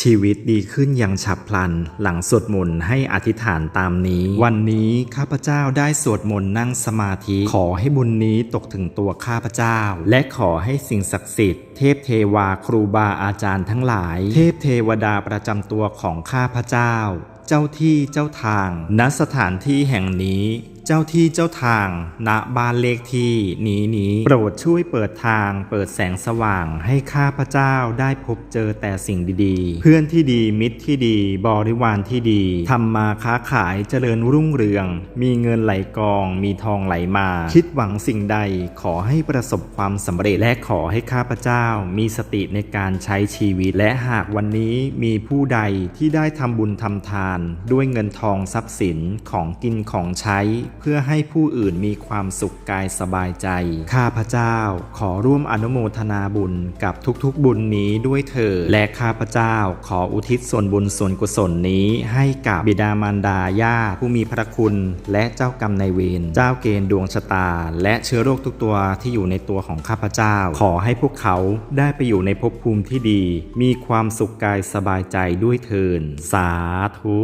ชีวิตดีขึ้นอย่างฉับพลัน หลังสวดมนต์ให้อธิษฐานตามนี้ วันนี้ข้าพเจ้าได้สวดมนต์นั่งสมาธิ ขอให้บุญนี้ตกถึงตัวข้าพเจ้า และขอให้สิ่งศักดิ์สิทธิ์เทพเทวาครูบาอาจารย์ทั้งหลาย เทพเทวดาประจำตัวของข้าพเจ้า เจ้าที่เจ้าทางณสถานที่แห่งนี้ เจ้าที่เจ้าทาง ณ บ้านเลขที่นี้นี้ โปรดช่วยเปิดทาง เปิดแสงสว่าง ให้ข้าพเจ้าได้พบเจอแต่สิ่งดีๆ เพื่อนที่ดี มิตรที่ดี บริวารที่ดีทำมาค้าขายเจริญรุ่งเรือง มีเงินไหลกอง มีทองไหลมา คิดหวังสิ่งใด ขอให้ประสบความสำเร็จ และขอให้ข้าพเจ้า มีสติในการใช้ชีวิต และหากวันนี้มีผู้ใดที่ได้ทำบุญทำทาน ด้วยเงินทองทรัพย์สินของกินของใช้เพื่อให้ผู้อื่นมีความสุขกายสบายใจ ข้าพเจ้าขอร่วมอนุโมทนาบุญกับทุกๆบุญนี้ด้วยเถิดและข้าพเจ้าขออุทิศส่วนบุญส่วนกุศลนี้ให้กับบิดามารดาญาติผู้มีพระคุณ และเจ้ากรรมนายเวรเจ้าเกณฑ์ดวงชะตา และเชื้อโรคทุกตัวที่อยู่ในตัวของข้าพเจ้า ขอให้พวกเขาได้ไปอยู่ในภพภูมิที่ดี มีความสุขกายสบายใจด้วยเถินสาธุ